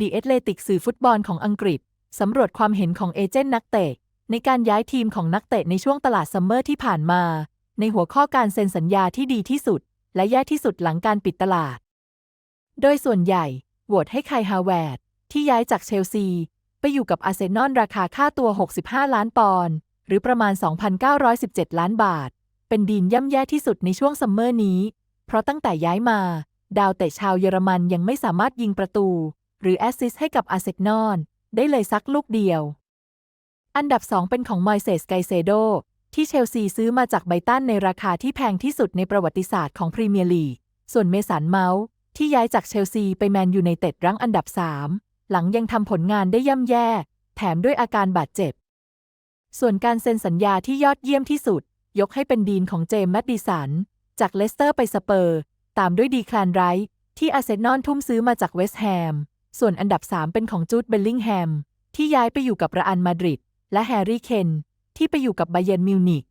ดีเอตเลติกสื่อฟุตบอลของอังกฤษ สำรวจความเห็นของเอเจนต์นักเตะ ในการย้ายทีมของนักเตะในช่วงตลาดซัมเมอร์ที่ผ่านมา ในหัวข้อการเซ็นสัญญาที่ดีที่สุด และแย่ที่สุดหลังการปิดตลาด โดยส่วนใหญ่โหวตให้ไคฮาวเวิร์ดที่ย้ายจากเชลซี ไปอยู่กับอาร์เซนอลราคาค่าตัว 65 ล้านปอนด์หรือประมาณ 2,917 ล้านบาท เป็นดีลย่ำแย่ที่สุดในช่วงซัมเมอร์นี้ เพราะตั้งแต่ย้ายมา ดาวเตะชาวเยอรมันยังไม่สามารถยิงประตู หรือแอสซิสให้กับอาร์เซนอลได้เลยสักลูกเดียว อันดับ 2 เป็นของมอยเซสไกเซโดที่เชลซีซื้อมาจากไบตันในราคาที่แพงที่สุดในประวัติศาสตร์ของพรีเมียร์ลีก ส่วนเมสันเมาส์ที่ย้ายจากเชลซีไปแมนยูไนเต็ดรั้งอันดับ 3 หลังยังทำผลงานได้ย่ำแย่ แถมด้วยอาการบาดเจ็บ ส่วนการเซ็นสัญญาที่ยอดเยี่ยมที่สุด ยกให้เป็นดีนของเจมส์แมดดิสัน จากเลสเตอร์ไปสเปอร์ ตามด้วยดีแคลนไรท์ที่อาร์เซนอลทุ่มซื้อมาจากเวสต์แฮม ส่วนอันดับ 3 เป็นของจูดเบลลิงแฮม ที่ย้ายไปอยู่กับระอันมาดริด และแฮร์รี่เคน ที่ไปอยู่กับไบเยนมิวนิก